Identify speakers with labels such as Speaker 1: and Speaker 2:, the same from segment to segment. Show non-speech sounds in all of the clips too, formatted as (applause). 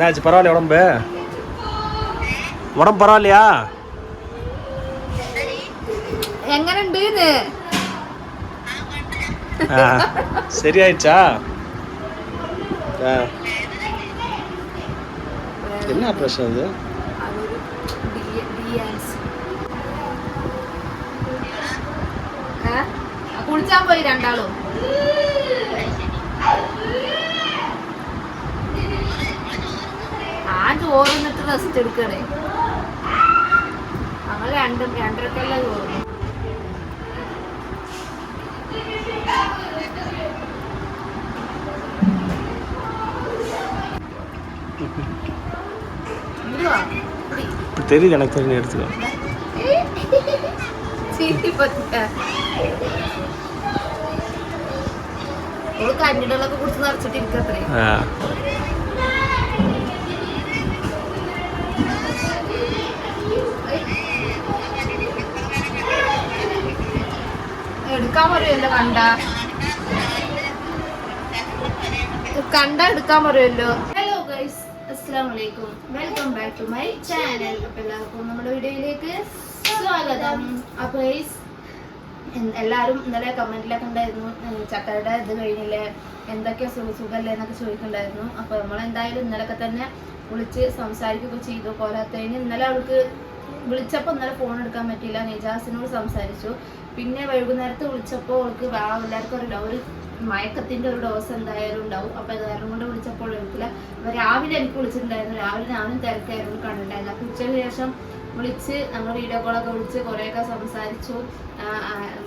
Speaker 1: என்னாச்சு? பரவாயில்ல உடம்பு? உடம்பு பரவாயில்லையா? சரியாயிடுச்சா? என்ன ஆப்ரேஷன் அது?
Speaker 2: குளிச்சா போய் ரெண்டாலும் ചോറ് നിന്നിട്ട് റെസ്റ്റ് എടുക്കണേ ഞങ്ങൾ രണ്ടും രണ്ടരക്കല്ല ചോറ് ഇങ്ങോട്ട് വാ. കുടി.
Speaker 1: இப்போ தெரியுது எனக்கு தெரிஞ்சு எடுத்துக்கோ
Speaker 2: ചീറ്റി പറ്റില്ല. ഓള് കഞ്ഞിടലൊക്കെ കുടിച്ച് നിറച്ചിട്ടിരിക്കത്രേ എടുക്കാൻ പറയുമല്ലോ കണ്ട. കണ്ട എടുക്കാൻ പറയുമല്ലോ. ഹലോ ഗൈസ് അസ്സാം വലൈക്കും welcome back to my channel അപ്പൊ എല്ലാവർക്കും നമ്മുടെ വീഡിയോയിലേക്ക് സ്വാഗതം. അപ്പൊ ഗൈസ് എല്ലാവരും ഇന്നലെ കമന്റിലൊക്കെ ഉണ്ടായിരുന്നു. ഉം, ചക്കയുടെ ഇത് കഴിഞ്ഞില്ലേ? എന്തൊക്കെയാ സുഖ സുഖല്ലേ എന്നൊക്കെ ചോദിക്കുന്നുണ്ടായിരുന്നു. അപ്പൊ നമ്മൾ എന്തായാലും ഇന്നലൊക്കെ തന്നെ വിളിച്ച് സംസാരിക്കുകയൊക്കെ ചെയ്തു. പോരാത്തതിന് ഇന്നലെ അവൾക്ക് വിളിച്ചപ്പോൾ ഇന്നലെ ഫോൺ എടുക്കാൻ പറ്റിയില്ല. നിജാസിനോട് സംസാരിച്ചു. പിന്നെ വൈകുന്നേരത്ത് വിളിച്ചപ്പോൾ അവൾക്ക് എല്ലാവർക്കും അറിയില്ല. ഒരു മയക്കത്തിന്റെ ഒരു ഡോസ് എന്തായാലും ഉണ്ടാവും. അപ്പൊ കാരണം കൊണ്ട് വിളിച്ചപ്പോൾ അപ്പൊ രാവിലെ എനിക്ക് വിളിച്ചിട്ടുണ്ടായിരുന്നു. രാവിലെ ഞാനും തിരക്കായിരുന്നു കണ്ടിട്ടുണ്ടായിരുന്നു അപ്പൊ ഉച്ചയ്ക്ക് ശേഷം വിളിച്ച് നമ്മൾ വീഡിയോ കോളൊക്കെ വിളിച്ച് കുറേയൊക്കെ സംസാരിച്ചു.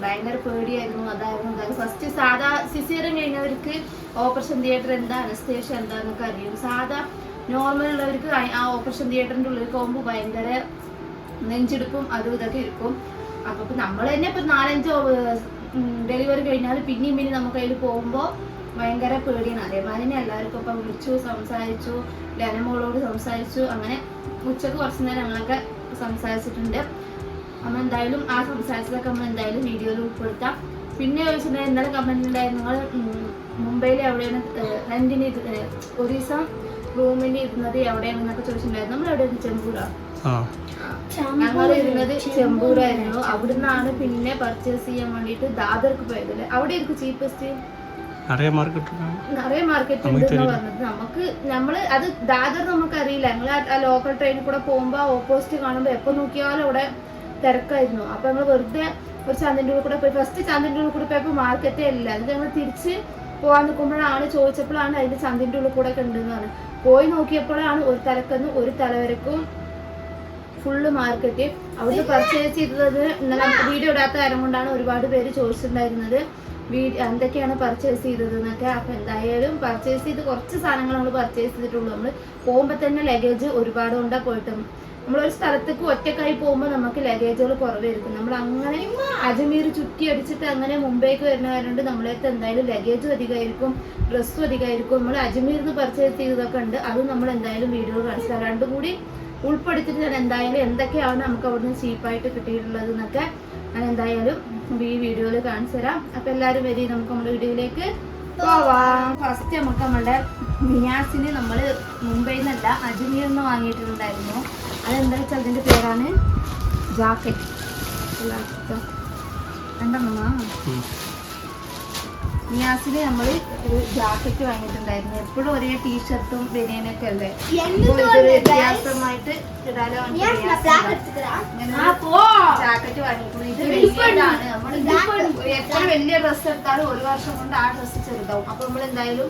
Speaker 2: ഭയങ്കര പേടിയായിരുന്നു. അതായിരുന്നു എന്തായാലും ഫസ്റ്റ് സാധാ സിസേറിയൻ കഴിഞ്ഞവർക്ക് ഓപ്പറേഷൻ തിയേറ്റർ എന്താ അനസ്തേഷ്യ എന്താന്നൊക്കെ അറിയും. സാധാ നോർമൽ ഉള്ളവർക്ക് ആ ഓപ്പറേഷൻ തിയേറ്ററിന്റെ ഉള്ളിൽ പോകുമ്പോൾ ഭയങ്കര നെഞ്ചെടുപ്പും അതും ഇതൊക്കെ ഇരിക്കും. അപ്പൊ നമ്മൾ തന്നെ ഇപ്പൊ നാലഞ്ചോ ഡെലിവറി കഴിഞ്ഞാൽ പിന്നെയും പിന്നെ നമുക്ക് അതിൽ പോകുമ്പോൾ ഭയങ്കര പേടിയാണ്. അതേമാതിരി തന്നെ എല്ലാവർക്കും ഇപ്പൊ വിളിച്ചു സംസാരിച്ചു ലനമോളോട് സംസാരിച്ചു അങ്ങനെ ഉച്ചയ്ക്ക് കുറച്ച് നേരം ഞങ്ങളൊക്കെ സംസാരിച്ചിട്ടുണ്ട്. നമ്മൾ എന്തായാലും ആ സംസാരിച്ചതൊക്കെ നമ്മൾ എന്തായാലും വീഡിയോയിൽ ഉൾപ്പെടുത്താം. പിന്നെ ചോദിച്ചിട്ടുണ്ടെങ്കിൽ ഇന്നലെ കമന്റ് ഉണ്ടായിരുന്നു നിങ്ങൾ മുംബൈയിൽ എവിടെയാണ് റെന്റിന് ഒരു ദിവസം റൂമിന് ഇരുന്നത് എവിടെയാണെന്നൊക്കെ ചോദിച്ചിട്ടുണ്ടായിരുന്നു. നമ്മൾ എവിടെയാണ് ചെമ്പൂരാ?
Speaker 1: ആ
Speaker 2: ഞങ്ങൾ ഇരുന്നത് ചെമ്പൂരായിരുന്നു. അവിടുന്നാണ് പിന്നെ പർച്ചേസ് ചെയ്യാൻ വേണ്ടിട്ട് ദാദർക്ക് പോയത് അവിടെ ആയിരിക്കും ചീപ്പസ്റ്റ്
Speaker 1: നിറയെ മാർക്കറ്റ്
Speaker 2: നിറയെ മാർക്കറ്റ് ഉണ്ടെന്ന് പറഞ്ഞത്. നമുക്ക് നമ്മൾ അത് ദാദർ നമുക്ക് അറിയില്ല ഞങ്ങൾ ആ ലോക്കൽ ട്രെയിനിൽ കൂടെ പോകുമ്പോ ഓപ്പോസിറ്റ് കാണുമ്പോ എപ്പോ നോക്കിയാലും അവിടെ തിരക്കായിരുന്നു. അപ്പൊ ഞങ്ങൾ വെറുതെ ഒരു ചാന്തിന്റെ കൂടെ പോയി. ഫസ്റ്റ് ചാന്തിന്റെ കൂടെ പോയപ്പോൾ മാർക്കറ്റേ ഇല്ല. അത് ഞങ്ങൾ തിരിച്ച് പോകാൻ നിൽക്കുമ്പോഴാണ് അതിന്റെ ചന്തിന്റെ ഉള്ളിൽ കൂടെ ഒക്കെ ഉണ്ടെന്നാണ് പോയി നോക്കിയപ്പോഴാണ് ഒരു തലക്കെന്ന് ഒരു തലവരക്കും ഫുള്ള് മാർക്കറ്റ് അവിടുന്ന് പർച്ചേസ് ചെയ്തത് ഇന്നലെ വീഡിയോ ഇടാത്ത കാര്യം കൊണ്ടാണ് ഒരുപാട് പേര് ചോദിച്ചിട്ടുണ്ടായിരുന്നത്. എന്തൊക്കെയാണ് പർച്ചേസ് ചെയ്തത് എന്നൊക്കെ അപ്പൊ എന്തായാലും പർച്ചേസ് ചെയ്ത് കുറച്ച് സാധനങ്ങൾ നമ്മൾ പർച്ചേസ് ചെയ്തിട്ടുള്ളൂ. നമ്മൾ പോകുമ്പോൾ തന്നെ ലഗേജ് ഒരുപാട് കൊണ്ടാ പോയിട്ട്. നമ്മളൊരു സ്ഥലത്തേക്ക് ഒറ്റക്കായി പോകുമ്പോൾ നമുക്ക് ലഗേജുകൾ കുറവായിരിക്കും. നമ്മൾ അങ്ങനെ അജ്മീർ ചുറ്റി അടിച്ചിട്ട് അങ്ങനെ മുംബൈക്ക് വരുന്ന കാരണം നമ്മളടുത്ത് എന്തായാലും ലഗേജും അധികമായിരിക്കും ഡ്രസ്സും അധികമായിരിക്കും. നമ്മൾ അജ്മീർ നിന്ന് പർച്ചേസ് ചെയ്തതൊക്കെ ഉണ്ട്. അതും നമ്മൾ എന്തായാലും വീഡിയോ കാണിച്ചു രണ്ടും കൂടി ഉൾപ്പെടുത്തിയിട്ട് ഞാൻ എന്തായാലും എന്തൊക്കെയാണ് നമുക്ക് അവിടുന്ന് ചീപ്പായിട്ട് കിട്ടിയിട്ടുള്ളത് എന്നൊക്കെ ഞാൻ എന്തായാലും ഈ വീഡിയോയിൽ കാണിച്ചു തരാം. അപ്പൊ എല്ലാവരും വരി നമുക്ക് നമ്മുടെ വീഡിയോയിലേക്ക് പോവാം. ഫസ്റ്റ് നമുക്ക് നമ്മുടെ മിയാസിന് നമ്മൾ മുംബൈയിൽ നിന്നല്ല അജ്മീർ നിന്ന് വാങ്ങിയിട്ടുണ്ടായിരുന്നു. അതെന്താ വെച്ചാൽ അതിന്റെ പേരാണ് ജാക്കറ്റ്. രണ്ടെണ്ണമാ നിയാസിന് നമ്മൾ ഒരു ജാക്കറ്റ് വാങ്ങിയിട്ടുണ്ടായിരുന്നു. എപ്പോഴും ഒരേ ടീഷർട്ടും ബനിയനൊക്കെ അല്ലേ? വ്യത്യാസമായിട്ട് ഇടാലോ ജാക്കറ്റ് വാങ്ങിയിട്ടുണ്ട് ഇത്. വലിയതാണ് നമ്മൾ എപ്പോഴും വലിയ ഡ്രസ്സ് എടുത്താലും ഒരു വർഷം കൊണ്ട് ആ ഡ്രസ്സ് ചെറുതാവും. അപ്പൊ നമ്മൾ എന്തായാലും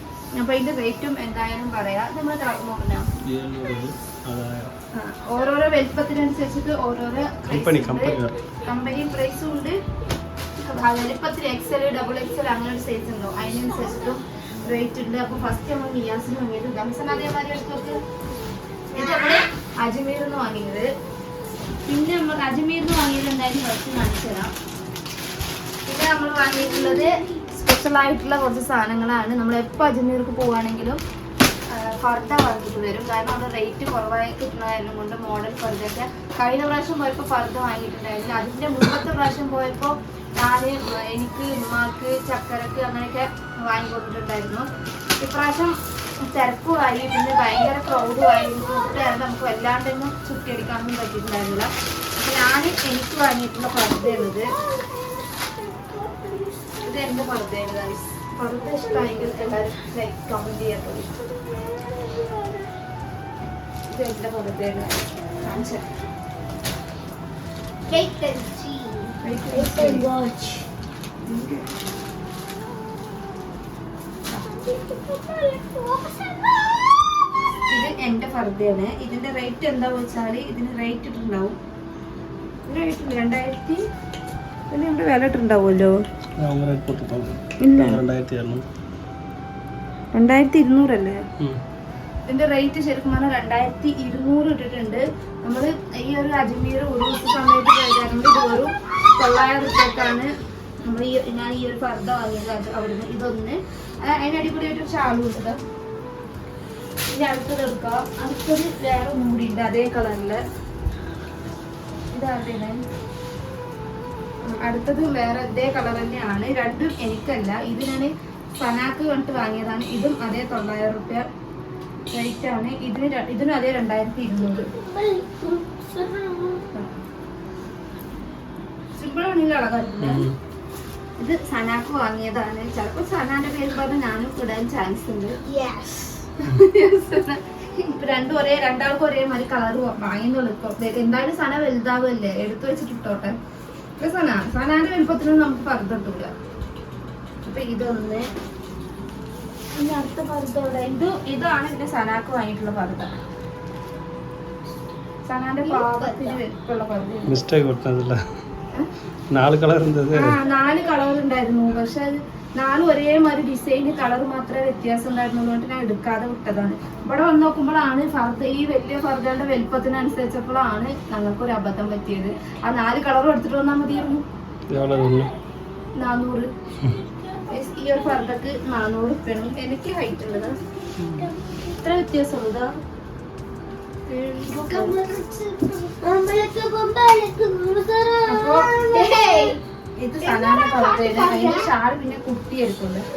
Speaker 2: അപ്പൊ ഇതിന്റെ റേറ്റും എന്തായാലും പറയാം. നമ്മൾ ഓരോരോ വലിപ്പത്തിനനുസരിച്ചിട്ട് ഓരോരോ കമ്പനി പ്രൈസും ഉണ്ട്. വലിപ്പത്തിൽ എക്സൽ ഡബിൾ എക്സൽ അങ്ങനെ ഒരു സൈസ് ഉണ്ടോ? അതിനനുസരിച്ചിട്ടും റേറ്റ് ഉണ്ട്. അപ്പൊ ഫസ്റ്റ് നമ്മൾ നിയാസിന് വാങ്ങിയത്. ദംസൻ അതേമാതിരി എടുത്തോക്ക് ഇത് നിന്ന് വാങ്ങിയത്. പിന്നെ നമ്മൾ അജ്മീർ നിന്ന് വാങ്ങിയത് എന്തായാലും കുറച്ച് കാണിച്ചു തരാം പിന്നെ നമ്മൾ വാങ്ങിയിട്ടുള്ളത് സ്പെഷ്യൽ ആയിട്ടുള്ള കുറച്ച് സാധനങ്ങളാണ്. നമ്മൾ എപ്പോൾ അജ്മീർക്ക് പോവുകയാണെങ്കിലും ഫർദ വാങ്ങിയിട്ട് വരും. കാരണം അത് റേറ്റ് കുറവായി കിട്ടുന്നതായിരുന്നു. കൊണ്ട് മോഡൽ ഫർദയൊക്കെ കഴിഞ്ഞ പ്രാവശ്യം പോയപ്പോൾ ഫർദ വാങ്ങിയിട്ടുണ്ടായിരുന്നു അതിന്റെ മുമ്പത്തെ പ്രാവശ്യം പോയപ്പോൾ ഞാൻ എനിക്ക് ഉമ്മാക്ക് ചക്കരക്ക് അങ്ങനെയൊക്കെ വാങ്ങിക്കൊണ്ടിട്ടുണ്ടായിരുന്നു ഇപ്രാവശ്യം തിരക്കുമായി പിന്നെ ഭയങ്കര ക്രൗഡുമായി കൂട്ടുകാരുടെ നമുക്ക് വല്ലാണ്ടൊന്നും ചുറ്റിയടിക്കാനൊന്നും പറ്റിയിട്ടുണ്ടായിരുന്നില്ല. ഞാൻ എനിക്ക് വാങ്ങിയിട്ടുള്ള പർദ്ദയുള്ളത് ഇത് എന്റെ പർദ്ദയാണ് ഗൈസ് ഇത് റേറ്റ് എന്താ വെച്ചാൽ ഇതിന് റേറ്റ് ഇട്ടുണ്ടാവും റേറ്റ് രണ്ടായിരത്തി പിന്നെ ഇവിടെ വില ഇട്ടുണ്ടാവുമല്ലോ ഇല്ല. രണ്ടായിരത്തി ഇരുന്നൂറല്ലേ ഇതിന്റെ റേറ്റ് ശരിക്കും പറഞ്ഞാൽ രണ്ടായിരത്തി ഇരുന്നൂറ് ഇട്ടിട്ടുണ്ട്. നമ്മൾ ഈ ഒരു അജ്മീർ ഒരു ദിവസം സമയത്ത് കഴിഞ്ഞാൽ ഇത് ഒരു തൊള്ളായിരം റുപ്യക്കാണ് നമ്മൾ ഈ ഞാൻ ഈ ഒരു പർദ്ദ വാങ്ങിയത് അത് അവിടുന്ന്. ഇതൊന്ന്. അതിനടിപൊളിയായിട്ട് ഷാളും ഉണ്ട് ഇനി അടുത്തത് എടുക്കാം. അടുത്തൊരു വേറെ മൂടിയുണ്ട് അതേ കളറിൽ ഇതാണ് അടുത്തത് വേറെ ഇതേ കളർ തന്നെയാണ്. രണ്ടും എനിക്കല്ല. ഇത് ഞാൻ സനാക്ക് കണ്ടിട്ട് വാങ്ങിയതാണ്. ഇതും അതേ തൊള്ളായിരം റുപ്യ റേറ്റ് ആണ്. ഇതിന് ഇതിനും അതേ രണ്ടായിരത്തി ഇരുന്നൂറ്. സിമ്പിളാണെങ്കിൽ അളകാറില്ല ഇത് സനാക്ക് വാങ്ങിയതാണ്. ചിലപ്പോൾ സനാന്റെ പേര് പറഞ്ഞ് ഞാനും ഇടാൻ ചാൻസ് ഉണ്ട്. രണ്ടും ഒരേ രണ്ടാൾക്കും ഒരേ മാതിരി കളർ വാങ്ങിന്നുള്ളൂ ഇപ്പൊ. എന്തായാലും സന വലുതാവല്ലേ? എടുത്തു വെച്ചിട്ട് ഇട്ടോട്ടെ. സന ഇതൊന്ന് ഇനി അടുത്ത ഇതാണ്
Speaker 1: മിസ്റ്റേക്ക് നാല്
Speaker 2: കളർ നാല് കളർ ഉണ്ടായിരുന്നു. പക്ഷെ നാലും ഒരേ മാതിരി ഡിസൈന് കളർ മാത്രമേ വ്യത്യാസം ഉണ്ടായിരുന്നുള്ളൂ ഞാൻ എടുക്കാതെ വിട്ടതാണ്. ഇവിടെ വന്ന് നോക്കുമ്പോഴാണ് ഫർദ ഈ വലിയ ഫർദയുടെ വലിപ്പത്തിനനുസരിച്ചപ്പോഴാണ് ഞങ്ങൾക്കൊരു അബദ്ധം പറ്റിയത്. ആ നാല് കളർ എടുത്തിട്ട് വന്നാൽ മതിയായിരുന്നു. നാനൂറ് ഈ ഒരു ഫർദക്ക് നാനൂറ് ഉറുപ്പ്യാണ്. എനിക്ക് ഹൈറ്റ് ഉള്ളത്. ഇത്ര വ്യത്യാസമുള്ളതാ അപ്പോ ഇത് സനാന്റെ ഫർദയാണ് അതിന്റെ ഷാൾ പിന്നെ കുട്ടി എടുക്കുന്നുണ്ട്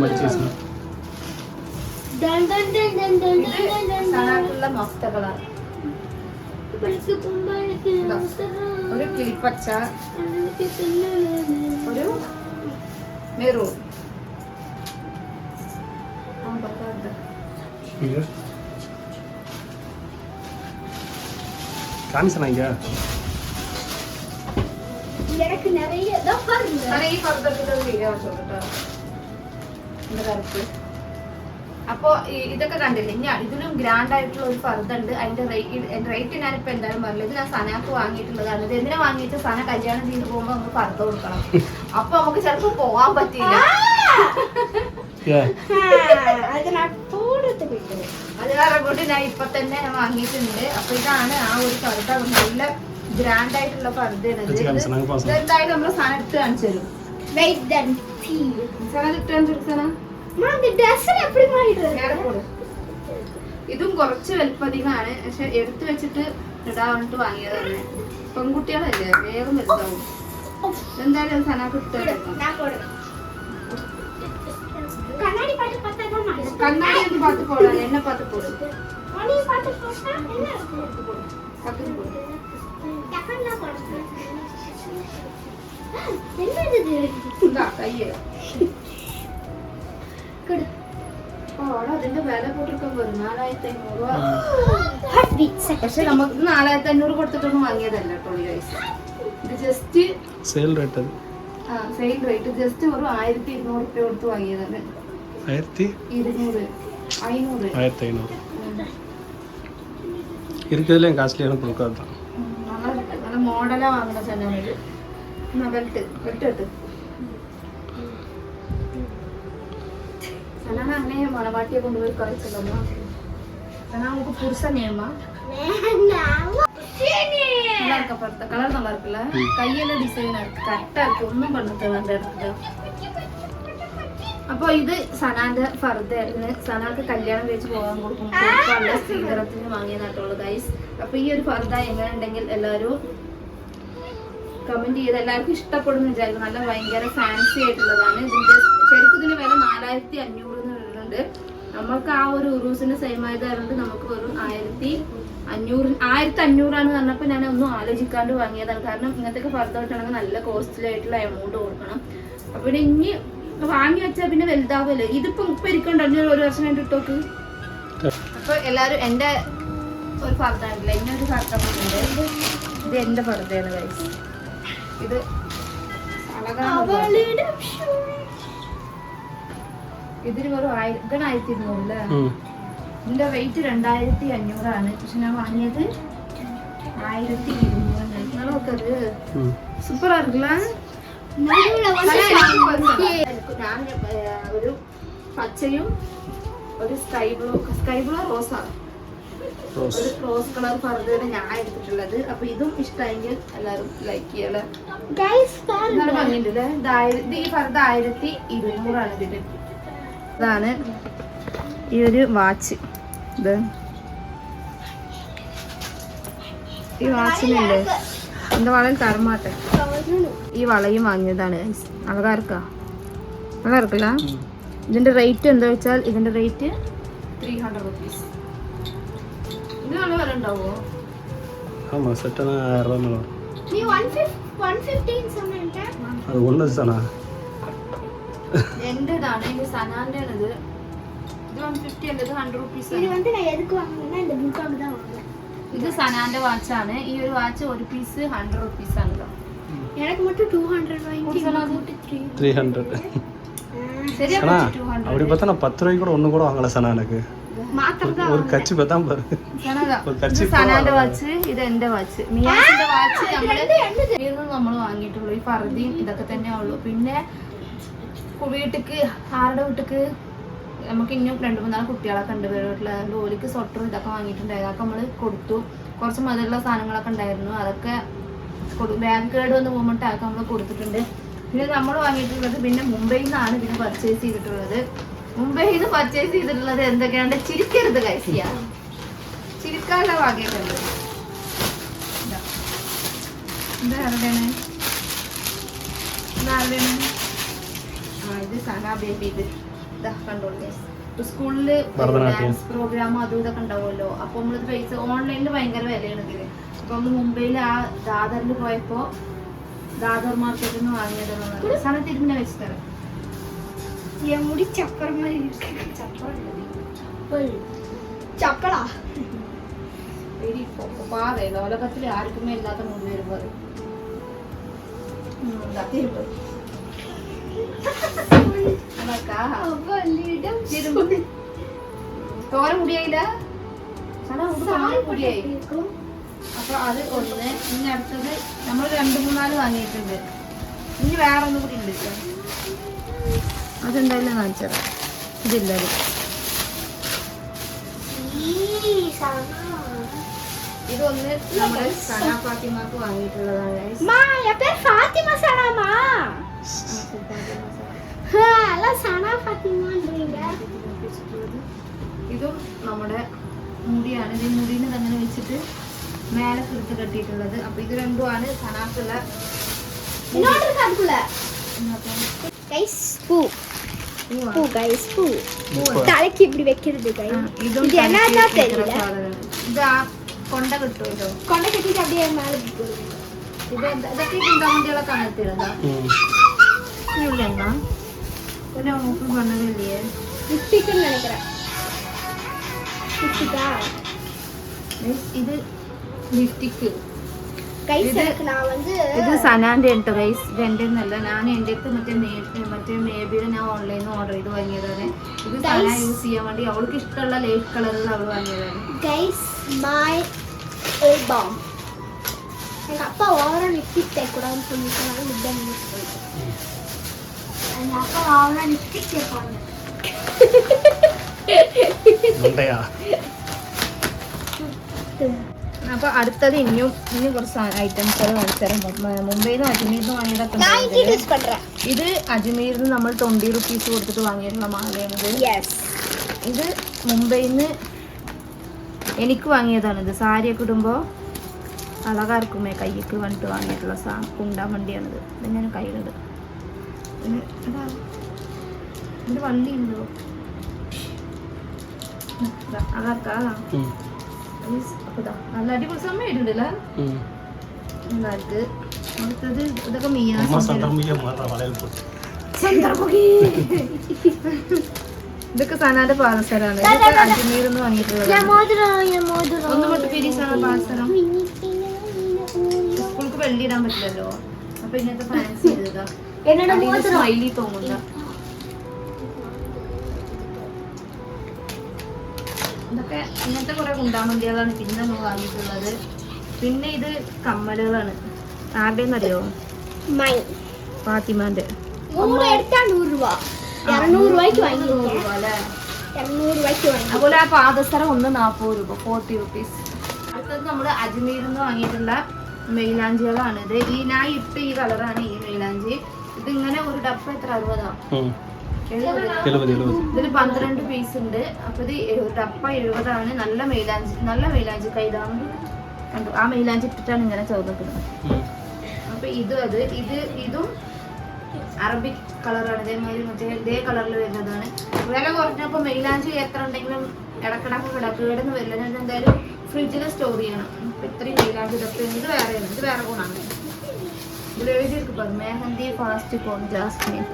Speaker 1: மடிச்சு
Speaker 2: സനാക്കുള്ള മൊത്തകളാണ് ഒരു കിളിപ്പച്ച ഒരു മെറൂൺ
Speaker 1: இங்கே காமிச்சனாங்க
Speaker 3: எனக்கு நிறைய இதான் பாருங்க
Speaker 2: ഈ പർദ്ദത്തിന്റെ ഒരു വീഡിയോ കേട്ടോ എന്റെ കറുപ്പ് അപ്പൊ ഈ- ഇതൊക്കെ കണ്ടില്ലേ ഞാൻ ഇതിലും ഗ്രാൻഡ് ആയിട്ടുള്ള ഒരു പർദ്ദ ഉണ്ട് അതിന്റെ റേറ്റ് റേറ്റ് ഞാനിപ്പോ എന്തായാലും പറഞ്ഞില്ല ഇത് ഞാൻ സനക്ക് വാങ്ങിയിട്ടുള്ളതാണ് ഇത് എന്തിനാ വാങ്ങിയിട്ട് സന കല്യാണം ചെയ്ത് പോകുമ്പോ നമുക്ക് പർദ്ദ കൊടുക്കണം അപ്പൊ നമുക്ക് ചിലപ്പോ പോവാൻ പറ്റില്ല
Speaker 1: ஏ
Speaker 3: അത് നട്ടോടത്ത് പോയിട്ട്
Speaker 2: അത് കാരണം കൊണ്ട് ഞാൻ ഇപ്പൊ തന്നെ ഞാൻ വാങ്ങിയിട്ടുണ്ട് അപ്പൊ ഇതാണ് ആ ഒരു പർദ്ദ നല്ല ഗ്രാൻഡ് ആയിട്ടുള്ള പർദ്ദയാണ് എന്തായാലും നമ്മളെ സാധനത്ത് കാണിച്ചു തരും. ഇതും കുറച്ച് വലുപ്പധികമാണ്. പക്ഷെ എടുത്തു വെച്ചിട്ട് ഇടാൻ വേണ്ടിട്ട് വാങ്ങിയതാണ്. പെൺകുട്ടികളല്ലേ വേഗം വലുതാവും. എന്തായാലും സനാക്ക്
Speaker 3: കണ്ണാടി
Speaker 2: ഒന്ന് പത്ത് പോടാൻ എന്നെ പത്ത് പോടും. പത്ത് പോടും. പക്ഷെ നമുക്ക് നാലായിരത്തി അഞ്ഞൂറ് കൊടുത്തിട്ടൊന്നും വാങ്ങിയതല്ല ടോളി റൈസ് ഇത് ജസ്റ്റ്
Speaker 1: சேல் ரேட் அது
Speaker 2: ആ സെയിം റേറ്റ് ജസ്റ്റ് ഒരു ആയിരത്തി ഇരുന്നൂറ് രൂപ കൊടുത്ത് വാങ്ങിയതാണ്
Speaker 1: ஆயிரத்தி
Speaker 2: ഇരുന്നൂറ് അഞ്ഞൂറ്
Speaker 1: ஆயிரத்தி ஐநூறு இருக்கிறதுல காஸ்ட்லியான பொருட்கள் அதுதான்
Speaker 2: ഉം, നല്ല നല്ല മോഡലാ വാങ്ങുന്ന ചെന്നാല് ബെൽറ്റ് ബെൽറ്റ് ഇട്ട് സനാന അങ്ങനെ മണവാട്ടിയെ കൊണ്ടുപോയി കളിച്ചല്ലോ സനാ നമുക്ക് പുരുഷ നിയമ
Speaker 3: வேண்டாம் சீனி
Speaker 2: இருக்கா பர்தா கலர் நல்லா இருக்குல்ல கையெல்லாம் டிசைனா இருக்கு கரெக்டா இருக்கு ஒன்றும் பண்ண தேவையான இடத்துல അപ്പൊ ഇത് സനാന്റെ ഫർദായിരുന്നു സനാക്ക് കല്യാണം കഴിച്ച് പോകാൻ കൊടുക്കും കൊടുക്കാനുള്ള സ്വീകരണത്തിന് വാങ്ങിയതായിട്ടുള്ളൂ ഗൈസ് അപ്പൊ ഈ ഒരു ഫർദ എങ്ങനെ ഉണ്ടെങ്കിൽ എല്ലാവരും കമന്റ് ചെയ്ത് എല്ലാവർക്കും ഇഷ്ടപ്പെടുന്ന വിചാരിക്കും നല്ല ഭയങ്കര ഫാൻസി ആയിട്ടുള്ളതാണ്. ഇതിന്റെ ശരിക്കും ഇതിന് വില നാലായിരത്തി അഞ്ഞൂറ് എന്ന് വരുന്നുണ്ട് നമ്മൾക്ക് ആ ഒരു ഉറൂസിന്റെ സെയിം ആയതുകൊണ്ട് നമുക്ക് വെറും ആയിരത്തി അഞ്ഞൂറ് ആയിരത്തി അഞ്ഞൂറാണ് പറഞ്ഞപ്പോൾ ഞാൻ ഒന്നും ആലോചിക്കാണ്ട് വാങ്ങിയതാണ്. കാരണം ഇങ്ങനത്തെ ഫർദ കിട്ടണമെങ്കിൽ നല്ല കോസ്റ്റ്ലി ആയിട്ടുള്ള എമൗണ്ട് കൊടുക്കണം. അപ്പൊ പിന്നെ ഇനി വാങ്ങി വെച്ചാൽ പിന്നെ വലുതാവല്ലോ ഇതിപ്പോ ഇപ്പൊ ഇരിക്കണ്ടോ. ഞാൻ ഒരു വർഷം കഴിഞ്ഞിട്ട് ഇട്ടോക്ക് അപ്പൊ എല്ലാരും എന്റെ ഒരു ഫർദ്ദ ഉണ്ടല്ലോ ഇന്നൊരു ഫർദ ഉണ്ട് ഇത് എന്റെ ഫർദ്ദയാണ് ഗൈസ് ഇത് ഇതിന് വെറും ആയിരം ആയിരത്തി ഇരുന്നൂറ് അല്ലേ? ഇതിന്റെ വെയിറ്റ് രണ്ടായിരത്തി അഞ്ഞൂറാണ്. പക്ഷെ ഞാൻ വാങ്ങിയത് ആയിരത്തി ഇരുന്നൂറ് നിങ്ങളൊക്കെ സൂപ്പർ ആയിരിക്കില്ല ഞാൻ ഒരു പച്ചയും ഒരു സ്കൈ ബ്ലൂ സ്കൈ ബ്ലൂ റോസാണ്
Speaker 1: റോസ്
Speaker 2: ഒരു റോസ് കളർ ഫർദയാണ് ഞാൻ എടുത്തിട്ടുള്ളത്. അപ്പൊ ഇതും ഇഷ്ടമായെങ്കിൽ എല്ലാവരും ലൈക്ക് ചെയ്യല്ലേ നല്ല ഭംഗിയുണ്ട്. ഇത് ഈ ഫർദ ആയിരത്തി ഇരുന്നൂറാണ് ഇതിന് ഇതാണ് ഈ ഒരു വാച്ച് ഇത്. ഈ വാച്ചിനുണ്ട് എന്റെ വളയിൽ കറമാട്ടെ ഈ വളയും വാങ്ങിയതാണ്. അളകാർക്ക? അളകാർക്കില്ല? ഇതിന്റെ റേറ്റ് എന്താ വെച്ചാൽ ഇതിന്റെ റേറ്റ് ത്രീ ഹൺഡ്രഡ് റുപ്പീസ് ഇത് നല്ല വില ഉണ്ടാവോ?
Speaker 1: ആ സെറ്റ് ആയിരം ரூபா மேலே வரும்
Speaker 3: நீ ஒன் ஃபிஃப்ட் ஒன் ஃபிஃப்டின் சொன்னேன்ட்ட
Speaker 1: அது ஒன்று தானா
Speaker 2: എന്റേതാണ് ഇത് സനാന്റെ ഇത് ഇത് വൺ ഫിഫ്റ്റി അല്ല ഇത് ഹൺഡ്രഡ് റുപ്പീസ്
Speaker 3: இது வந்து நான் எதுக்கு வாங்கினேன்னா இந்த புக்காக தான் வாங்கினேன்
Speaker 2: ഇത് സനാന്റെ വാച്ചാണ് ഈ ഒരു വാച്ച് ഒരു പീസ് ഹൺഡ്രഡ് റുപ്പീസ് ആണല്ലോ
Speaker 3: எனக்கு மட்டும் டூ ஹண்ட்ரட் வாங்கி த்ரீ
Speaker 1: த்ரீ ஹண்ட்ரட்
Speaker 2: ശരിയാ
Speaker 1: சனா
Speaker 2: ടു
Speaker 1: அப்படி
Speaker 2: ഹൺഡ്രഡ്
Speaker 1: பார்த்தா நான் பத்து ரூபாய்க்கு கூட ஒன்று கூட வாங்கல சனா எனக்கு
Speaker 3: மாத்திரதா
Speaker 1: ஒரு கட்சி பார்த்தா பாரு ഒരു
Speaker 2: ഇത്
Speaker 1: കർച്ചീഫ്
Speaker 2: സനാന്റെ വാച്ച് ഇത് എന്റെ വാച്ച് മിയാസിന്റെ വാച്ച് നമ്മള് നമ്മൾ വാങ്ങിയിട്ടുള്ളൂ ഈ പറുതിയും ഇതൊക്കെ തന്നെ ഉള്ളൂ പിന്നെ കു- വീട്ടിക്ക് ആരുടെ വീട്ടിക്ക് നമുക്ക് ഇനിയും രണ്ട് മൂന്നാല് കുട്ടികളൊക്കെ ഉണ്ട് വീട്ടിൽ അതുകൊണ്ട് ഓലിക്ക് സ്വട്ടറും ഇതൊക്കെ വാങ്ങിയിട്ടുണ്ടായിരുന്നു അതൊക്കെ നമ്മൾ കൊടുത്തു കുറച്ച് മധുരമുള്ള സാധനങ്ങളൊക്കെ ഉണ്ടായിരുന്നു അതൊക്കെ ബാങ്ക് കേട് വന്ന് പോകുമ്പോൾ അതൊക്കെ നമ്മൾ കൊടുത്തിട്ടുണ്ട് പിന്നെ നമ്മൾ വാങ്ങിയിട്ടുള്ളത് പിന്നെ മുംബൈയിൽ നിന്നാണ് ഇതിന് പർച്ചേസ് ചെയ്തിട്ടുള്ളത് മുംബൈയിൽ നിന്ന് പർച്ചേസ് ചെയ്തിട്ടുള്ളത് എന്തൊക്കെയാണ് ചിരിക്കരുത് കഴിക്കുക ചിരിക്കാനുള്ള വാങ്ങിയിട്ടുണ്ട് ഇതാ. ഇത് ആരുടെയാണ് ഇത് ആരുടെയാണ് ആ ഇത് സന ബേബി ഇത്. ഇതാ കണ്ടോളൂ
Speaker 1: സ്കൂളിൽ
Speaker 2: ഡാൻസ് പ്രോഗ്രാം അതും ഇതൊക്കെ ഉണ്ടാവുമല്ലോ. അപ്പൊ നമ്മളിത് പൈസ ഓൺലൈനിൽ ഭയങ്കര വിലയാണ് ഇതിന് അപ്പൊ നമ്മൾ മുംബൈയിൽ ആ ദാദറിൽ പോയപ്പോ ദാദർ മാർക്കറ്റിൽ നിന്ന് വാങ്ങിയതാണ്. സന തിരുമ്പിനെ വെച്ച് തരാം.
Speaker 3: என் முடி சப்பர் மாதிரி இருக்கு சப்பல் சப்பலா
Speaker 2: വെരി പാതെ ലോകത്തിൽ ആർക്കുമേ ഇല്ലാത്ത മുടി വരുമ്പോ അത്. ഉം, ഇതാ തിരുമ്പ്. അതൊക്കെ
Speaker 3: அவளிடம்
Speaker 2: തിരുമ്പ്. തോര മുടിയായില്ല സന മുടി തോര മുടിയായി
Speaker 3: இருக்கும்
Speaker 2: അപ്പൊ അത് ഒന്ന് ഇനി അടുത്തത് നമ്മൾ രണ്ട് മൂന്നാല് വാങ്ങിയിട്ടുണ്ട് ഇനി വേറെ ഒന്നും കൂടി ഉണ്ട് ട്ടോ. അതെന്തായാലും
Speaker 3: കാണിച്ചു തരാം ഇതില്ലാതെ
Speaker 2: ഇതും നമ്മുടെ മുടിയാണ്. ഇത് മുടിനെ അങ്ങനെ വെച്ചിട്ട് മേലെ കുടുത്ത് കെട്ടിയിട്ടുള്ളത്. അപ്പൊ ഇത് രണ്ടുമാണ് സനാഫുള്ള
Speaker 3: ഗൈസ് പൂ
Speaker 2: പൂ
Speaker 3: ഗൈസ്
Speaker 2: പൂ തലക്ക് ഇവിടെ വെക്കരുത് കൊണ്ട കിട്ടുമല്ലോ
Speaker 3: കൊണ്ട കിട്ടിയിട്ട് അതേ മാറി
Speaker 2: ഇത് ഇതൊക്കെ
Speaker 1: കുന്താമണ്ടികളൊക്കെ
Speaker 2: അങ്ങനത്തെ പിന്നെ നമുക്ക്
Speaker 3: പറഞ്ഞില്ലേ ഇട്ടിക്കുന്നു നനക്കറ
Speaker 2: ഇത്
Speaker 3: ലിഫ്റ്റിക്ക്
Speaker 2: ഇത് സനാന്റെ കേട്ടോ ഗൈസ് ഇത് എൻ്റെ ഒന്നല്ല ഞാൻ എൻ്റെ അടുത്ത് മറ്റേ മേ- മറ്റേ മേബിയുടെ ഞാൻ ഓൺലൈനിൽ നിന്ന് ഓർഡർ ചെയ്ത് വാങ്ങിയതാണ് ഇത് സന
Speaker 3: Guys.
Speaker 2: യൂസ് ചെയ്യാൻ വേണ്ടി അവൾക്ക് ഇഷ്ടമുള്ള ലൈറ്റ് കളറിൽ അവൾ വാങ്ങിയതാണ്
Speaker 3: கைஸ் மை பாம் எங்கள் அப்பா ஓவராக லிப்டிக் தேய்க்கூடாதுன்னு சொல்லிட்டு லிப் பாம் யூஸ் பண்ணிட்டேன் எங்கள் அப்பா ஓவராக லிப்டிக் தேய்ப்பாங்க
Speaker 1: மண்டையா
Speaker 2: അപ്പൊ അടുത്തത് ഇനിയും ഇനിയും കുറച്ച് ഐറ്റംസുകൾ കാണിച്ചുതരാം മുംബൈയിൽ നിന്ന് അജ്മീരിൽ നിന്ന് വാങ്ങിയതൊക്കെ
Speaker 3: நான்
Speaker 2: ഉണ്ട് ഇതില്.
Speaker 3: இன்ட்ரடியூஸ் பண்றேன்
Speaker 2: ഇത് അജ്മീരിൽ നിന്ന് നമ്മൾ ട്വന്റി റുപ്പീസ് കൊടുത്തിട്ട് വാങ്ങിയിട്ടുള്ള മാലയാണിത്
Speaker 3: எஸ்
Speaker 2: ഇത് മുംബൈയിൽ നിന്ന് എനിക്ക് വാങ്ങിയതാണ് ഇത് സാരിയൊക്കെ ഇടുമ്പോൾ അളകാർക്കുമേ കയ്ക്ക് വന്നിട്ട് വാങ്ങിയിട്ടുള്ള സാ കുണ്ടാൻ വണ്ടിയാണിത് ഇതിങ്ങനെ കയ്യിലിട് പിന്നെ ഇതാ ഇതിൻ്റെ വള്ളി ഉണ്ടോ അതാർക്കാ
Speaker 1: ഉം.
Speaker 2: അപ്പൊ ഇതാ നല്ല അടിപൊളി സമയമായിട്ടുണ്ടല്ലോ? അടുത്തത് ഇതൊക്കെ
Speaker 1: മീനാ
Speaker 2: ചന്ദ്രമുഖി ഇതൊക്കെ സനാന്റെ പാദസരാണ് ഇതൊക്കെ അജ്മീർ നിന്ന് വാങ്ങിയിട്ടുള്ളത് ഒന്ന് മൊത്തം പിരിസാണ് പാദസരം. സ്കൂൾക്ക് വെള്ളിയിടാൻ പറ്റില്ലല്ലോ. അപ്പൊ ഇങ്ങനത്തെ ഫാൻസി ചെയ്തതാ സ്മൈലി തോന്നുന്നുണ്ടോ. ഇങ്ങനത്തെ കുറേ കുണ്ടാമന്തികളാണ് പിന്നെ നമ്മൾ വാങ്ങിയിട്ടുള്ളത്. പിന്നെ ഇത് കമ്മലുകളാണ്. ആരുടെ
Speaker 3: എന്നറിയോ
Speaker 2: ഫാത്തിമാന്റെ. അതുപോലെ ആ പാദസരം ഒന്ന് നാൽപ്പത് രൂപ ഫോർട്ടി റുപ്പീസ് അടുത്തത് നമ്മൾ അജ്മീരിൽ നിന്ന് വാങ്ങിയിട്ടുള്ള മെയിലാഞ്ചികളാണ് ഇത് ഈ ഞാൻ ഇട്ട് ഈ കളറാണ് ഈ മെയിലാഞ്ചി. ഇതിങ്ങനെ ഒരു ഡപ്പ് എത്ര
Speaker 1: അറുപതാണ്
Speaker 2: ഇതിൽ പന്ത്രണ്ട് പീസ് ഉണ്ട്. അപ്പൊ ഇത് ടപ്പ എഴുപതാണ്. നല്ല മെയിലാഞ്ചി നല്ല മെയിലാഞ്ചി കൈതാകുമ്പോൾ കണ്ടു? ആ മെയിലാഞ്ചി ഇട്ടിട്ടാണ് ഇങ്ങനെ
Speaker 1: ചോർന്നിക്കുന്നത്
Speaker 2: അപ്പൊ ഇതും അത്. ഇത് ഇതും അറബിക് കളറാണ്. ഇതേമാതിരി മറ്റേ ഇതേ കളറിൽ വരുന്നതാണ്. വില കുറഞ്ഞപ്പോൾ മെയിലാഞ്ചി എത്ര ഉണ്ടെങ്കിലും ഇടക്കിടക്ക് കിടക്കേടെന്ന് വരില്ല. എന്തായാലും ഫ്രിഡ്ജിൽ സ്റ്റോർ ചെയ്യണം. അപ്പം ഇത്രയും മെയിലാഞ്ചി ഇതൊക്കെ ഇത് വേറെ ഇത് വേറെ ഗുണമാണ്. ഇതിൽ എഴുതിയിരിക്കും. Mehndi fast cone glass main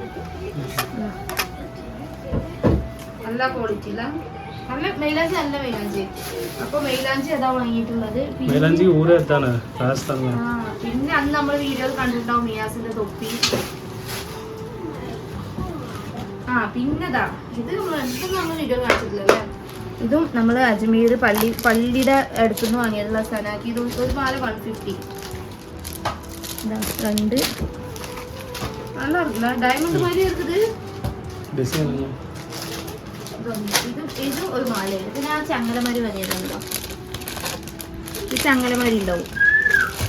Speaker 2: നല്ല ക്വാളിറ്റി നല്ല മൈലാഞ്ചി നല്ല മൈലാഞ്ചി. അപ്പൊ മൈലാഞ്ചി അതാ വാങ്ങിയിട്ടുള്ളത്. പിന്നെ അന്ന് നമ്മൾ വീഡിയോ കണ്ടിട്ടുണ്ടാവും മിയാസിന്റെ തൊപ്പി. ആ പിന്നെതാ ഇത് ഇതൊന്നും നമ്മൾ വീഡിയോ കാണിച്ചിട്ടില്ലല്ലേ? ഇതും നമ്മൾ അജ്മീർ പള്ളി പള്ളിയുടെ അടുത്തുനിന്ന് നിന്ന് വാങ്ങിയതുള്ള സനാക്കി. ഇത് ഒരു മാല വൺ ഫിഫ്റ്റി രണ്ട്. നല്ല ഡയമണ്ട് മാതിരി
Speaker 1: എടുത്തത്
Speaker 2: ഇതൊന്ന് ഇതും ഇതും ഒരു മാലയാണ്. പിന്നെ ആ ചങ്ങലമാരി വരയുന്നുണ്ടോ ഈ ചങ്ങലമാരി ഉണ്ടാവും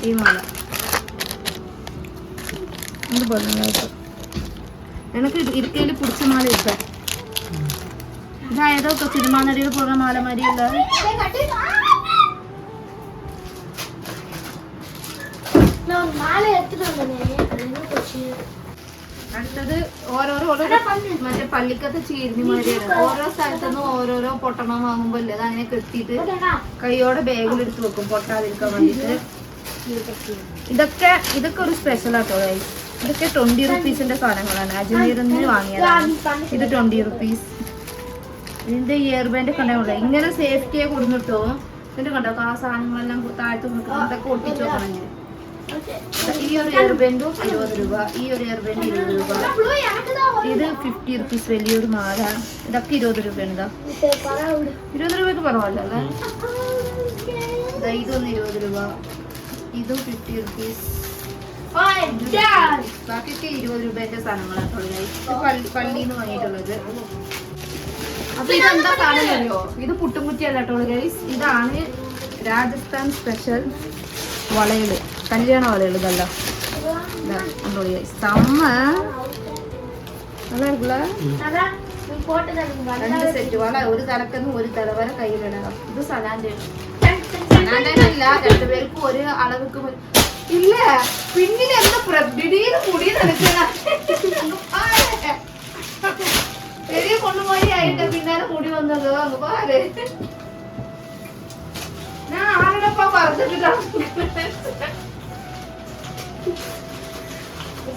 Speaker 2: ഈ മാല. എന്ത് പറഞ്ഞു എനിക്ക് ഇരിക്കയിൽ പിടിച്ച മാല ഇരിക്കാം ഇതായതോ സിനിമാ നടികൾ പോകുന്ന
Speaker 3: മാലമാരിയുള്ള
Speaker 2: അടുത്തത് ഓരോരോ ഓരോരോ മറ്റേ പള്ളിക്കത്തെ ചീരിനിമാരിയാണ് ഓരോ സ്ഥലത്തുനിന്ന് ഓരോരോ പൊട്ടണം വാങ്ങുമ്പോ അല്ലേ അതങ്ങനെ കെട്ടിയിട്ട് കൈയോടെ ബാഗിൽ എടുത്ത് വെക്കും പൊട്ടാതിരിക്കാൻ വേണ്ടിട്ട് ഇതൊക്കെ ഇതൊക്കെ ഒരു സ്പെഷ്യൽ ആട്ടോ ഗൈസ് ഇതൊക്കെ ട്വന്റി റുപ്പീസിന്റെ സാധനങ്ങളാണ്. അജ്മീറിൽ നിന്ന് വാങ്ങിയതാണ്. ഇത് ട്വന്റി റുപ്പീസ് ഇതിന്റെ ഇയർ ബാൻഡ് ഒക്കെ ഉണ്ടാവുള്ളൂ. ഇങ്ങനെ സേഫ്റ്റിയെ കൊടുത്തിട്ടോ ഇതിന്റെ കണ്ടോ? ആ സാധനങ്ങളെല്ലാം താഴ്ത്തു കൊടുക്കണം ഇതൊക്കെ ഒട്ടിച്ചു ഈ ഒരു ഇയർ ബാൻഡും ഇരുപത് രൂപ ഈ ഒരു ഇയർ ബാൻഡ് ഇരുപത് രൂപ. ഇത് ഫിഫ്റ്റി റുപ്പീസ് വലിയൊരു മാല. ഇതൊക്കെ ഇരുപത് രൂപയാണ് ഇരുപത് രൂപയ്ക്ക് ഇതാ ഇതൊന്ന് ഇരുപത് രൂപ. ഇതും ഫിഫ്റ്റി റുപ്പീസ് ബാക്കിയൊക്കെ ഇരുപത് സാധനങ്ങളാണ് പള്ളി പള്ളിയിൽ നിന്ന് വാങ്ങിയിട്ടുള്ളത്. അപ്പൊ സാധനം അറിയോ? ഇത് പുട്ടുംകുറ്റിയല്ല കേട്ടോ ഗൈസ് ഇതാണ് രാജസ്ഥാൻ സ്പെഷ്യൽ വളയല് കല്യാണ വളയല് ഇതല്ല ഇതാ, കണ്ടോളി ഗൈസ് സമ്മ நல்லா இருக்குல்ல
Speaker 3: அதான் நீ போட்டது எனக்கு
Speaker 2: രണ്ട്
Speaker 3: நல்லா
Speaker 2: സെറ്റ് വള ഒരു തലക്കെന്ന് ഒരു തലവര കയ്യിലിടണം ഇത് സലാന്റെ സലാന്റെ അല്ല രണ്ടുപേർക്കും ഒരു അളവുക്ക് ഒരു- ഇല്ല പിന്നിൽ എന്താ പ്രബിടിയിൽ മുടി നടക്കുന്ന പെരിയ കൊണ്ടുപോയി ആയിട്ട് പിന്നാലെ മുടി വന്നത് അങ്ങ് പാര്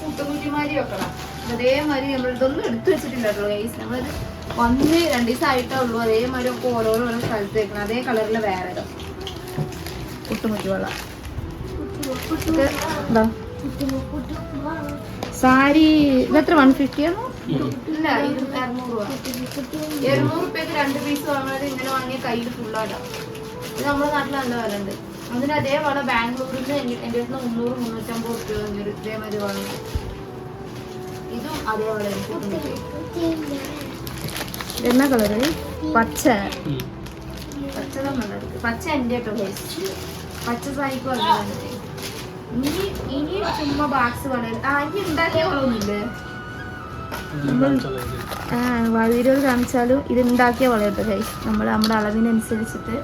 Speaker 2: കുട്ടുകുറ്റിമാരി വെക്കണം. അതേമാതിരി നമ്മൾ ഇതൊന്നും എടുത്തു വെച്ചിട്ടില്ല കേട്ടോ. ഗൈസ് നമ്മളിത് വന്ന് രണ്ട് ദിവസം ആയിട്ടേ ഉള്ളൂ. അതേമാതിരി ഒക്കെ ഓരോരോ ഓരോ സ്ഥലത്ത് വെക്കണം. അതേ കളറിൽ വേറെ ഇടും. കുട്ടുമുറ്റി വെള്ളം. സാരി ഇതെത്ര വൺ ഫിഫ്റ്റി ആണോ? ഇല്ല ഇത് അറുന്നൂറ് രൂപ. ഇരുന്നൂറ് റുപ്യക്ക് രണ്ട് പീസ് വാങ്ങുന്നത് ഇങ്ങനെ വാങ്ങിയ കയ്യിൽ ഫുള്ളാടാം ഇത് നമ്മുടെ നാട്ടിൽ നല്ല വില ഉണ്ട് അതിന് വള ബാംഗ്ലൂരിൽ നിന്ന് എന്റെ അടുത്ത് മുന്നൂറ് മുന്നൂറ്റമ്പത് റുപ്യ വാങ്ങിയൊരു ഇതേമാതിരി വള ഇതും അതേപോലെ എനിക്ക് കിട്ടുന്നുണ്ട്. എന്നാ കളറ് പച്ച. പച്ച പച്ച എന്റെ കേട്ടോ പച്ച സായിക്ക് ഇനി ഇനി ചുമ്മാ ബാക്സ് വളരും ആ ഇനി ഉണ്ടാക്കിയ വളമൊന്നുമില്ലേ ആ വീഡിയോയിൽ കാണിച്ചാലും ഇത് ഉണ്ടാക്കിയ വളയട്ടെ നമ്മൾ നമ്മുടെ അളവിനനുസരിച്ചിട്ട്.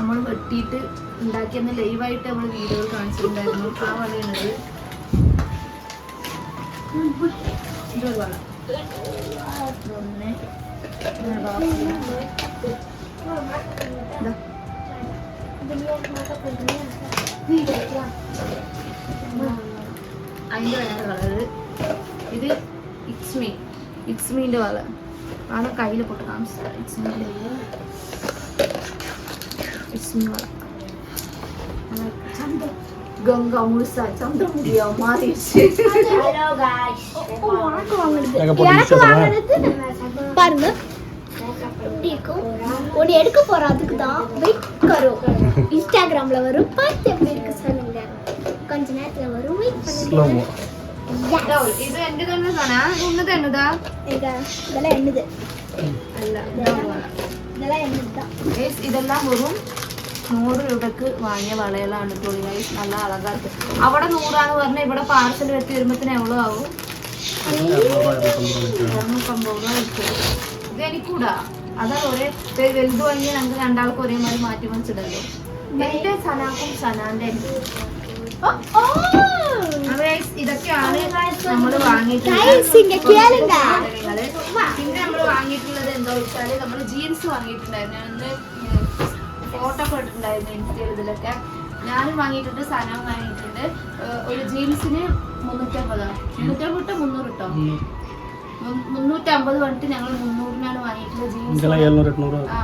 Speaker 2: നമ്മൾ വെട്ടിയിട്ട് ഉണ്ടാക്കിയെന്ന് ലൈവായിട്ട് നമ്മൾ വീഡിയോയിൽ കാണിച്ചിട്ടുണ്ടായിരുന്നു. ആ വളയാണിത്. അതിന്റെ വേറെ കളറ് ഇത് ഇക്സ്മി ഇക്സ്മീന്റെ വള ആണ് കയ്യിൽ പൊട്ട്. കാണിച്ചത്
Speaker 3: ഇക്സ്മീന്റെ கங்கா முழுசா சந்திரமுடியா மாறிடுச்சு எடுக்க போற தான் வெயிட் கரோ. இன்ஸ்டாகிராம்ல வரும். பார்த்து எப்படி இருக்கு சொல்லுங்க. கொஞ்ச நேரத்துல வரும். வெயிட் பண்ணுங்க.
Speaker 2: இது என்னதுன்னு சொன்னா உன்னது என்னதா?
Speaker 3: இதெல்லாம் என்னது? இதெல்லாம் என்னது தான்
Speaker 2: இதெல்லாம் வரும். നൂറ് രൂപക്ക് വാങ്ങിയ വളയലാണ് തുണി ഗൈസ് നല്ല അളകാത്ത അവിടെ നൂറാന്ന് പറഞ്ഞാൽ ഇവിടെ പാർസൽ വെച്ച് വരുമ്പത്തിന് എവ്വളോ ആവും? ഇത് എനിക്കൂടാ. അതാണ് ഒരേ വലുത് വാങ്ങിയ ഞങ്ങൾക്ക് രണ്ടാൾക്ക് ഒരേ മാതിരി മാറ്റി വെച്ചിട്ടുണ്ടല്ലോ എന്റെ സനാക്കും സനാന്റെ ഇതൊക്കെയാണ് നമ്മൾ വാങ്ങിയിട്ടുള്ളത് പിന്നെ നമ്മൾ വാങ്ങിയിട്ടുള്ളത് എന്താ വെച്ചാൽ നമ്മൾ ജീൻസ് വാങ്ങിയിട്ടുണ്ടായിരുന്നു. ഫോട്ടോ ഒക്കെ ഇട്ടിട്ടുണ്ടായിരുന്നു എനിക്ക് ചെയ്തതിലൊക്കെ ഞാനും വാങ്ങിയിട്ടുണ്ട് സാധനവും വാങ്ങിയിട്ടുണ്ട്. ഒരു ജീൻസിന് മുന്നൂറ്റമ്പതാണ് മുന്നൂറ്റമ്പത് കിട്ടോ മുന്നൂറ് കിട്ടോ മുന്നൂറ്റമ്പത് തൊട്ട് ഞങ്ങൾ മുന്നൂറിനാണ് വാങ്ങിയിട്ടുള്ളത് ജീൻസ്. ആ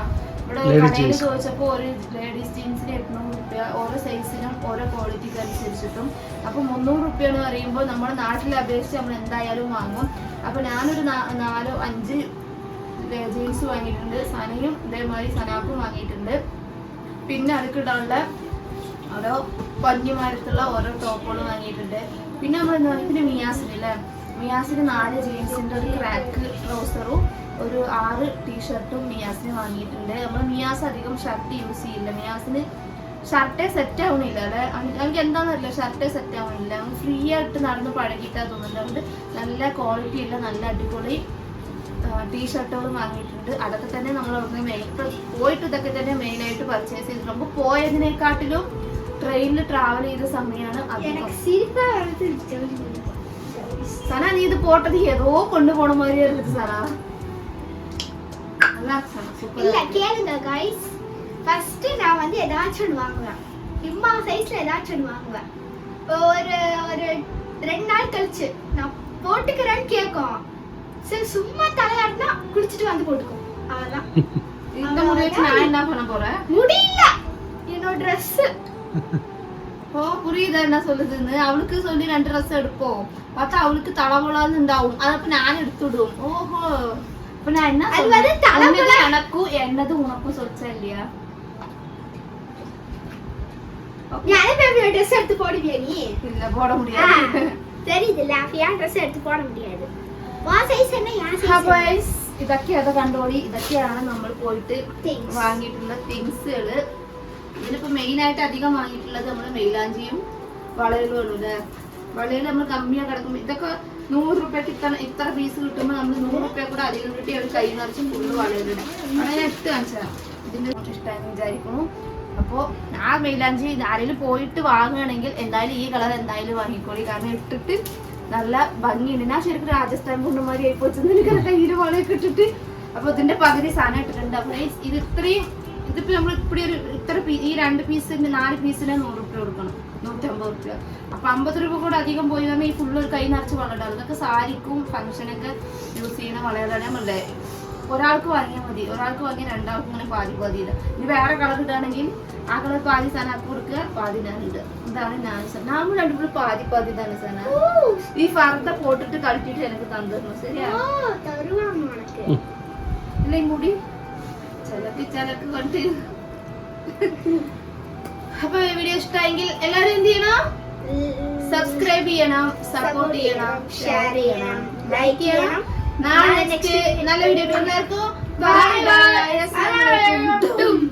Speaker 2: ഇവിടെ കടയിൽ ചോദിച്ചപ്പോൾ ഒരു ലേഡീസ് ജീൻസിന് എണ്ണൂറ് റുപ്യ ഓരോ സൈസിനും ഓരോ ക്വാളിറ്റിക്ക് അനുസരിച്ചിട്ടും. അപ്പൊ മുന്നൂറ് റുപ്യ എന്ന് പറയുമ്പോൾ നമ്മുടെ നാട്ടിൽ അപേക്ഷിച്ച് നമ്മൾ എന്തായാലും വാങ്ങും. അപ്പൊ ഞാനൊരു നാലോ അഞ്ച് ജീൻസ് വാങ്ങിയിട്ടുണ്ട്. സനയും ഇതേമാതിരി സനാക്കും വാങ്ങിയിട്ടുണ്ട്. പിന്നെ അടുക്കിടാനുള്ള ഓരോ പഞ്ഞിമാരത്തുള്ള ഓരോ ടോപ്പുകൾ വാങ്ങിയിട്ടുണ്ട്. പിന്നെ നമ്മൾ എന്താ പറയുക പിന്നെ മിയാസിന് അല്ലേ? മിയാസിന് നാല് ജീൻസിന്റെ ഒരു ക്രാക്ക് ട്രൗസറും ഒരു ആറ് ടീഷർട്ടും മിയാസിന് വാങ്ങിയിട്ടുണ്ട്. നമ്മൾ മിയാസ് അധികം ഷർട്ട് യൂസ് ചെയ്യില്ല. മിയാസിന് ഷർട്ടേ സെറ്റ് ആവണില്ല അല്ലെ? എനിക്ക് എന്താണെന്നറിയില്ല ഷർട്ടേ സെറ്റ് ആവണില്ല. ഫ്രീ ആയിട്ട് നടന്ന് പഴകിയിട്ടാ തോന്നുന്നുണ്ട്. അതുകൊണ്ട് നല്ല ക്വാളിറ്റി ഉള്ള നല്ല അടിപൊളി ടീഷർട്ടുകൾ വാങ്ങിയിട്ടുണ്ട് അതൊക്കെ തന്നെ നമ്മൾ അവിടുന്ന് മെയിൻ പോയിട്ട് ഇതൊക്കെ തന്നെ മെയിനായിട്ട് പർച്ചേസ് ചെയ്തിട്ടുണ്ട് നമുക്ക് പോയതിനെക്കാട്ടിലും ട്രെയിനിൽ ട്രാവൽ ചെയ്ത സമയമാണ് അധികം
Speaker 3: எனக்கு சிரிப்பா வருது
Speaker 2: സന നീ ഇത് പോട്ടത് ഏതോ കൊണ്ടുപോണ മാതിരി இருக்குது സന நல்லா இருக்கு சனா, super
Speaker 3: இல்ல
Speaker 2: ஆ இருக்கு.
Speaker 3: கேளுங்க கைஸ் ஃபர்ஸ்ட் நான் வந்து ஏதாச்சும் ஒன்று வாங்குவேன் இம்மா சைஸ்ல ஏதாச்சும் ஒன்று வாங்குவேன் ஒரு ஒரு ரெண்டு நாள் கழிச்சு நான் போட்டுக்கிறேன்னு கேட்கும் சரி சும்மா தலையாடுனா குடிச்சிட்டு வந்து போட்டுக்கோ. அவ்வளவுதான். (laughs)
Speaker 2: இந்த முடிவுக்கு நான் என்ன பண்ண போறேன்?
Speaker 3: முடியல. என்னோட ட்ரெஸ்
Speaker 2: ஓ புரியுதா என்ன சொல்லுதுன்னு? அவளுக்கு சொல்லி ரெண்டு ட்ரெஸ் எடுப்போம். பார்த்தா அவளுக்கு தலைவலாது இருந்தாவும் அதப்ப நான் எடுத்து விடுவோம்
Speaker 3: ஓஹோ.
Speaker 2: இப்ப
Speaker 3: நான் என்ன
Speaker 2: தலைமையில எனக்கும் என்னது உனக்கும் சொல்லிச்சேன் இல்லையா?
Speaker 3: யாரும் எடுத்து போடுவியா நீ?
Speaker 2: இல்ல போட முடியாது.
Speaker 3: தெரியுது லாஃபியா ட்ரெஸ் எடுத்து போட முடியாது?
Speaker 2: ഇതൊക്കെയാണ് കണ്ടോളി? ഇതൊക്കെയാണ് നമ്മൾ പോയിട്ട് വാങ്ങിയിട്ടുള്ള തിങ്സുകൾ ഇതിനിപ്പോ മെയിൻ ആയിട്ട് അധികം വാങ്ങിയിട്ടുള്ളത് നമ്മൾ മെയിലാഞ്ചിയും വളയലുകളും അല്ലേ വളയൽ നമ്മൾ കമ്മിയാ കിടക്കുമ്പോൾ ഇതൊക്കെ നൂറ് റുപ്യക്ക് ഇത്ര ഇത്ര പീസ് കിട്ടുമ്പോൾ നമ്മൾ നൂറ് റുപ്യ കൂടെ അധികം കിട്ടി അവർ കൈ നിറച്ചും ഫുള്ള് വളയലിടും അങ്ങനെ എട്ട് കാണിച്ചതാണ് ഇതിന്റെ ഇഷ്ടമായെന്ന് വിചാരിക്കുന്നു. അപ്പോ ആ മെയിലാഞ്ചി ആരെങ്കിലും പോയിട്ട് വാങ്ങുകയാണെങ്കിൽ എന്തായാലും ഈ കളർ എന്തായാലും വാങ്ങിക്കോളി. കാരണം ഇട്ടിട്ട് നല്ല ഭംഗിയുണ്ട്. ഞാൻ ശരിക്കും രാജസ്ഥാൻ പൊണ്ണുമാരി ചെന്ന് എനിക്ക് കയ്യിൽ വളയൊക്കെ ഇട്ടിട്ട് അപ്പൊ ഇതിന്റെ പകുതി സാധനം ഇട്ടിട്ടുണ്ട്. അപ്പൊ ഇത് ഇത്രയും ഇതിപ്പോ നമ്മൾ ഇപ്പടി ഒരു ഇത്ര ഈ രണ്ട് പീസിന് നാല് പീസിന് നൂറ് രൂപ കൊടുക്കണം. നൂറ്റമ്പത് രൂപ അപ്പൊ അമ്പത് രൂപ കൂടെ അധികം പോയി പറഞ്ഞാൽ ഈ ഫുള്ള് ഒരു കൈ നിറച്ച് വളരെ ഇതൊക്കെ സാരിക്കും ഫംഗ്ഷനൊക്കെ യൂസ് ചെയ്യുന്ന വളയാണ് നമ്മളെ ഒരാൾക്ക് വാങ്ങിയാൽ മതി. ഒരാൾക്ക് വാങ്ങിയാൽ രണ്ടാൾക്കും ഇങ്ങനെ പാതി പാതി ഇടുക. ഇനി വേറെ കളർ ഇടുകയാണെങ്കിൽ ആ കളർ പാതി സനാക്ക് കൊടുക്കുക പാതി ഞാൻ ഇത് ഇതാണ് ഞാൻ നമ്മൾ രണ്ടുപേരും പാതി പാതി ഇതാണ് സാധനം. ഈ ഫറത്തെ പോട്ടിട്ട് കളിച്ചിട്ട് എനിക്ക് തന്നിരുന്നു. ശരിയാ? ഇല്ലേ കൂടി ചിലക്ക് ചിലക്ക് കണ്ടി. അപ്പൊ വീഡിയോ ഇഷ്ടമായെങ്കിൽ എല്ലാരും എന്ത് ചെയ്യണം? സബ്സ്ക്രൈബ് ചെയ്യണം സപ്പോർട്ട് ചെയ്യണം ഷെയർ ചെയ്യണം ലൈക്ക് ചെയ്യണം. നാളെ നെക്സ്റ്റ് നല്ല വീഡിയോ എല്ലാവർക്കും ബൈ ബൈ